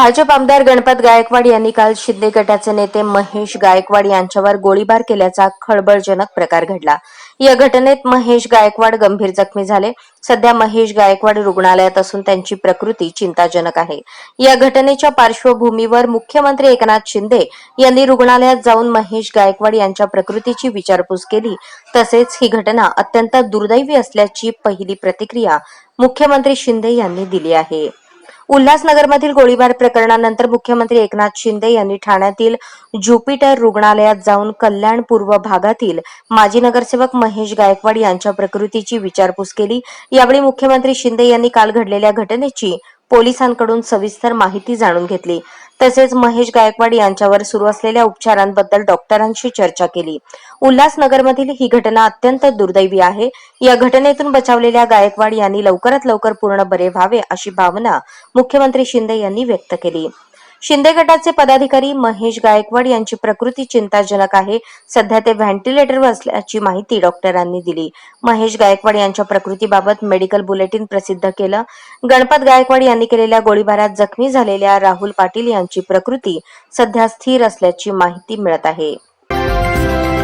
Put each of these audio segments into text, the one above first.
भाजप आमदार गणपत गायकवाड यांनी काल शिंदे गटाचे नेते महेश गायकवाड यांच्यावर गोळीबार केल्याचा खळबळजनक प्रकार घडला. या घटनेत महेश गायकवाड गंभीर जखमी झाले. सध्या महेश गायकवाड रुग्णालयात असून त्यांची प्रकृती चिंताजनक आहे. या घटनेच्या पार्श्वभूमीवर मुख्यमंत्री एकनाथ शिंदे यांनी रुग्णालयात जाऊन महेश गायकवाड यांच्या प्रकृतीची विचारपूस केली. तसेच ही घटना अत्यंत दुर्दैवी असल्याची पहिली प्रतिक्रिया मुख्यमंत्री शिंदे यांनी दिली आहे. उल्हासनगरमधील गोळीबार प्रकरणानंतर मुख्यमंत्री एकनाथ शिंदे यांनी ठाण्यातील ज्युपिटर रुग्णालयात जाऊन कल्याण पूर्व भागातील माजी नगरसेवक महेश गायकवाड यांच्या प्रकृतीची विचारपूस केली. यावेळी मुख्यमंत्री शिंदे यांनी काल घडलेल्या घटनेची पोलिसांकडून सविस्तर माहिती जाणून घेतली. तसेच महेश गायकवाड यांच्यावर सुरू असलेल्या उपचारांबद्दल डॉक्टरांशी चर्चा केली. उल्हासनगरमधील ही घटना अत्यंत दुर्दैवी आहे. या घटनेतून बचावलेल्या गायकवाड यांनी लवकरात लवकर पूर्ण बरे व्हावे अशी भावना मुख्यमंत्री शिंदे यांनी व्यक्त केली. शिंदे गटाचे पदाधिकारी महेश गायकवाड यांची प्रकृती चिंताजनक आहे. सध्या ते व्हेंटिलेटरवर असल्याची माहिती डॉक्टरांनी दिली. महेश गायकवाड यांच्या प्रकृतीबाबत मेडिकल बुलेटिन प्रसिद्ध केलं. गणपत गायकवाड यांनी केलेल्या गोळीबारात जखमी झालेल्या राहुल पाटील यांची प्रकृती सध्या स्थिर असल्याची माहिती मिळत आहे.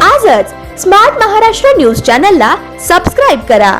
आजच स्मार्ट महाराष्ट्र न्यूज चॅनलला सबस्क्राईब करा.